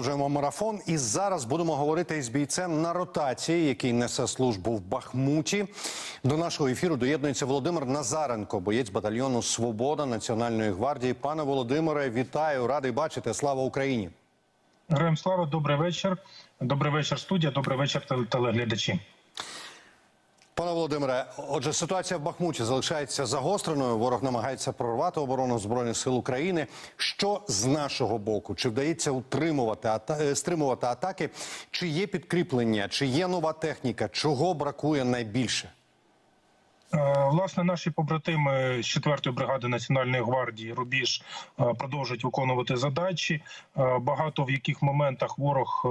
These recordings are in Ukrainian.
Продовжуємо марафон. І зараз будемо говорити із бійцем на ротації, який несе службу в Бахмуті. До нашого ефіру доєднується Володимир Назаренко, боєць батальйону Свобода Національної гвардії. Пане Володимире, вітаю! Радий бачити. Слава Україні! Героям слава, добрий вечір. Добрий вечір, студія. Добрий вечір, телеглядачі. Пане Володимире, отже, ситуація в Бахмуті залишається загостреною. Ворог намагається прорвати оборону збройних сил України. Що з нашого боку? Чи вдається утримувати ата... е, стримувати атаки? Чи є підкріплення? Чи є нова техніка? Чого бракує найбільше? Е, Власне, наші побратими з 4-ї бригади Національної гвардії Рубіж е, продовжують виконувати задачі. Е, Багато в яких моментах ворог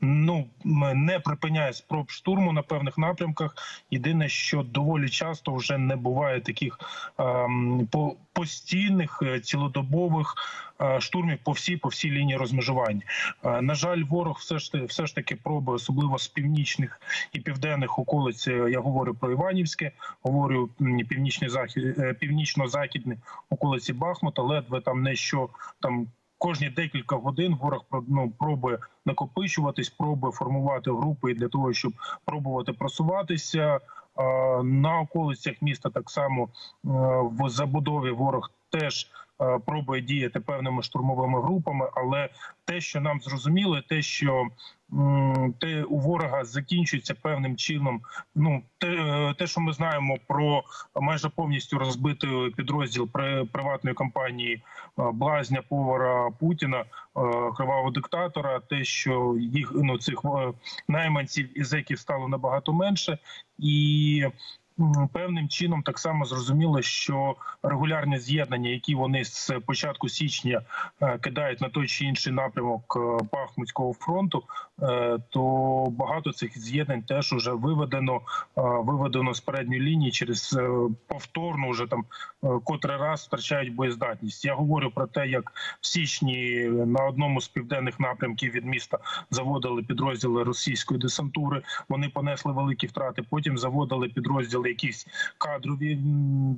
ну не припиняє спроб штурму на певних напрямках. Єдине, що доволі часто вже не буває таких ем, по постійних е, цілодобових е, штурмів по всій по всій лінії розмежування. Е, На жаль, ворог все ж все ж таки пробує, особливо з північних і південних околиць. Я говорю про Іванівське, говорю північний захід, північно-західні околиці Бахмута, ледве там не що там. Кожні декілька годин ворог ну, пробує накопичуватись, пробує формувати групи для того, щоб пробувати просуватися. На околицях міста так само е, в забудові ворог теж е, пробує діяти певними штурмовими групами, але те, що нам зрозуміло, те, що те у ворога закінчується певним чином. Ну те, е, те, що ми знаємо про майже повністю розбитий підрозділ при приватної компанії е, блазня повара Путіна, е, кривавого диктатора, те, що їх ну цих найманців і зеків стало набагато менше, і певним чином так само зрозуміло, що регулярні з'єднання, які вони з початку січня е, кидають на той чи інший напрямок е, Бахмутського фронту, е, то багато цих з'єднань теж вже виведено виведено з передньої лінії через повторно вже там котрий раз втрачають боєздатність. Я говорю про те, як в січні на одному з південних напрямків від міста заводили підрозділи російської десантури. Вони понесли великі втрати. Потім заводили підрозділи якісь кадрові.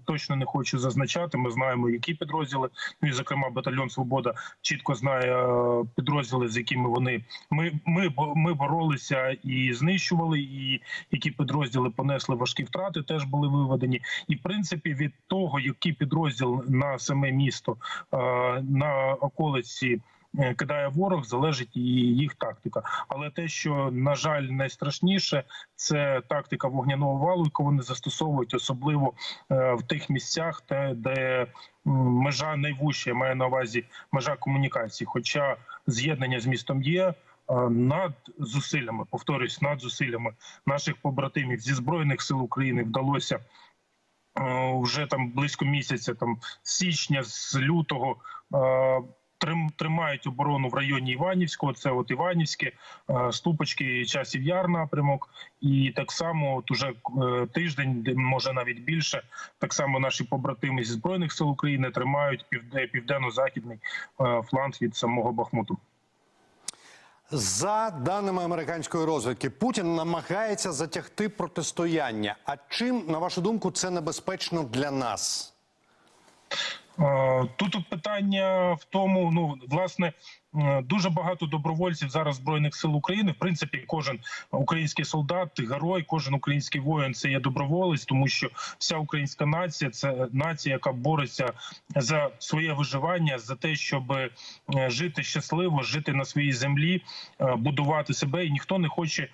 Точно не хочу зазначати. Ми знаємо, які підрозділи. Ну і зокрема, батальйон Свобода чітко знає е, підрозділи, з якими вони ми, ми, ми боролися і знищували, і які підрозділи понесли важкі втрати, теж були виведені. І в принципі, від того, який підрозділ на саме місто е, на околиці. Е, Кидає ворог, залежить і їх тактика. Але те, що на жаль, найстрашніше, це тактика вогняного валу, яку вони застосовують, особливо е, в тих місцях, де, межа найвужча, я маю на увазі межа комунікації. Хоча з'єднання з містом є. е, Над зусиллями, повторюсь, над зусиллями наших побратимів зі збройних сил України вдалося вже там близько місяця, там січня, з лютого. Трим- Тримають оборону в районі Іванівського, це от Іванівське, е, Ступочки, Часів Яр напрямок, і так само от уже е, тиждень, може навіть більше, так само наші побратими зі збройних сил України тримають півде- південно-західний е, фланг від самого Бахмуту. За даними американської розвідки, Путін намагається затягти протистояння. А чим, на вашу думку, це небезпечно для нас? Е, Тут питання в тому, ну власне, е, дуже багато добровольців зараз збройних сил України. В принципі, кожен український солдат, герой, кожен український воїн це є доброволець, тому що вся українська нація це нація, яка бореться за своє виживання, за те, щоб е, жити щасливо, жити на своїй землі, будувати себе, і ніхто не хоче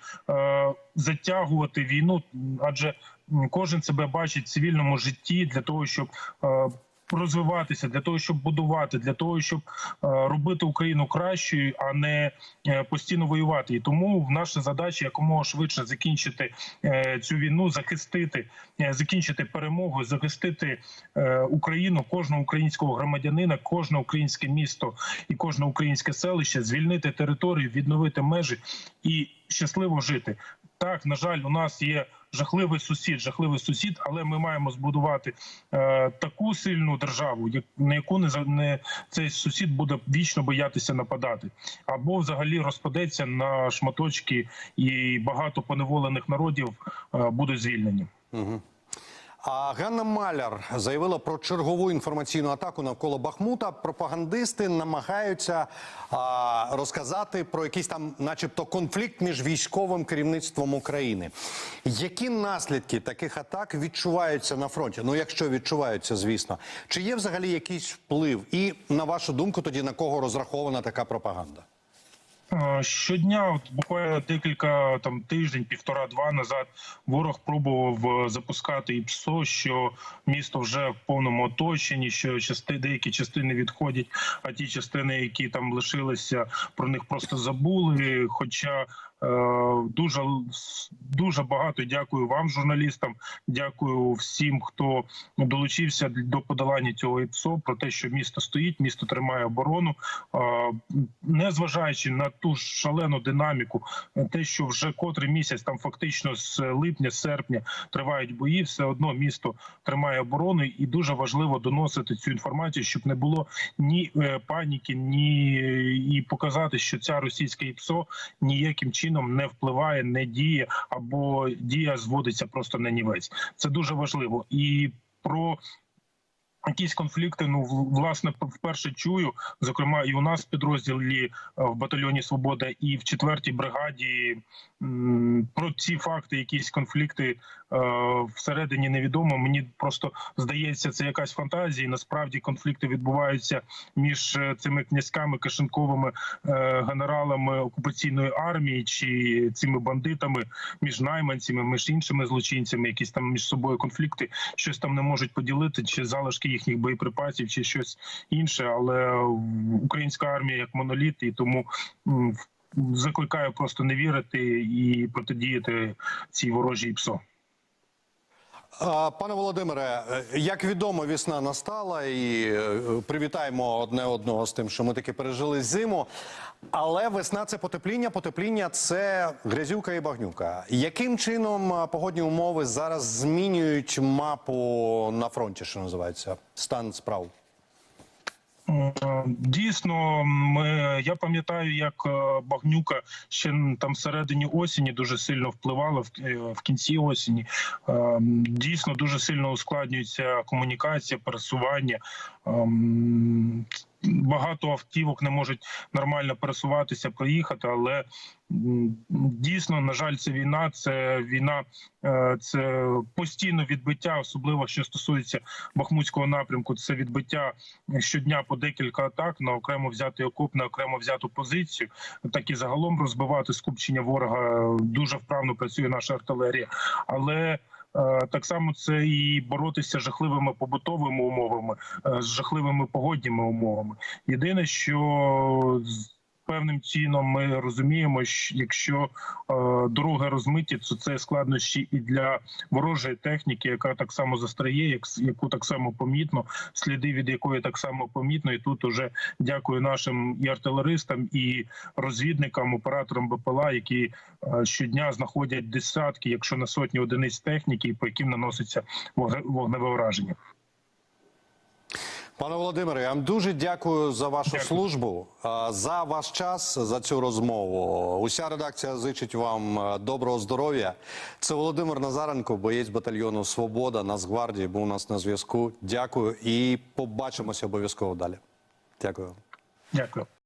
затягувати війну, адже кожен себе бачить в цивільному житті для того, щоб розвиватися для того, щоб будувати, для того, щоб е, робити Україну кращою, а не е, постійно воювати. І тому наша задача якомога швидше закінчити е, цю війну, захистити, закінчити перемогу, захистити Україну, кожного українського громадянина, кожне українське місто і кожне українське селище, звільнити територію, відновити межі і щасливо жити. Так, на жаль, у нас є жахливий сусід, жахливий сусід, але ми маємо збудувати е, таку сильну державу, як на яку не не цей сусід буде вічно боятися нападати, або взагалі розпадеться на шматочки, і багато поневолених народів е, будуть звільнені. А Ганна Маляр заявила про чергову інформаційну атаку навколо Бахмута. Пропагандисти намагаються а, розказати про якийсь там, начебто, конфлікт між військовим керівництвом України. Які наслідки таких атак відчуваються на фронті? Ну, якщо відчуваються, звісно, чи є взагалі якийсь вплив? І на вашу думку, тоді на кого розрахована така пропаганда? Е, Щодня, от буквально декілька там тиждень, півтора-два назад, ворог пробував е, запускати і ПСО, що місто вже в повному оточенні, що части, деякі частини відходять, а ті частини, які там лишилися, про них просто забули. Хоча дуже дуже багато дякую вам, журналістам. Дякую всім, хто долучився до подолання цього ІПСО, про те, що місто стоїть, місто тримає оборону, Е, незважаючи на ту шалену динаміку, те, що вже котрий місяць, там фактично з липня, серпня тривають бої, все одно місто тримає оборону, і дуже важливо доносити цю інформацію, щоб не було ні е, паніки, ні і показати, що ця російська ІПСО ніяким чином не впливає, не діє або дія зводиться просто на нівець. Це дуже важливо і про. Якісь конфлікти, ну власне, вперше чую, зокрема, і у нас в підрозділі е, в батальйоні Свобода, і в четвертій бригаді м, про ці факти, якісь конфлікти всередині невідомо. Мені просто здається, це якась фантазія. Насправді конфлікти відбуваються між е, цими князьками кишенковими е, генералами окупаційної армії чи цими бандитами, між найманцями, між іншими злочинцями, якісь там між собою конфлікти, щось там не можуть поділити, чи залишки їхніх боєприпасів, чи щось інше. Але українська армія як моноліт, і тому закликаю просто не вірити і протидіяти цій ворожій ПСО. Пане Володимире, е, як відомо, весна настала, і е, привітаємо одне одного з тим, що ми таки пережили зиму. Але весна це потепління, потепління це грязюка і багнюка. Яким чином погодні умови зараз змінюють мапу на фронті, що називається стан справ? Дійсно, ми, я пам'ятаю, як е, багнюка ще там всередині осені дуже сильно впливала в, е, в кінці осені. Е, Дійсно, дуже сильно ускладнюється комунікація, пересування. Багато автівок не можуть нормально пересуватися, проїхати, але дійсно, на жаль, це війна. Це війна, е, це постійно відбиття, особливо що стосується Бахмутського напрямку. Це відбиття щодня по декілька атак на окремо взятий окоп, на окремо взяту позицію. Так і загалом розбивати скупчення ворога дуже вправно працює наша артилерія, але. Е, Так само це і боротися з жахливими побутовими умовами, е, з жахливими погодніми умовами. Єдине, що певним чином ми розуміємо, що якщо е, дороги розмиті, то це складнощі і для ворожої техніки, яка так само застряє, як яку так само помітно, сліди від якої так само помітно. І тут уже дякую нашим і артилеристам, і розвідникам, операторам БПЛА, які е, щодня знаходять десятки, якщо не сотні одиниць техніки, по яким наноситься вогне- вогневе враження. Пане Володимире, я вам дуже дякую за вашу Дякую. службу, за ваш час, за цю розмову. Уся редакція зичить вам доброго здоров'я. Це Володимир Назаренко, боєць батальйону Свобода Нацгвардії, був у нас на зв'язку. Дякую і побачимося обов'язково далі. Дякую. Дякую.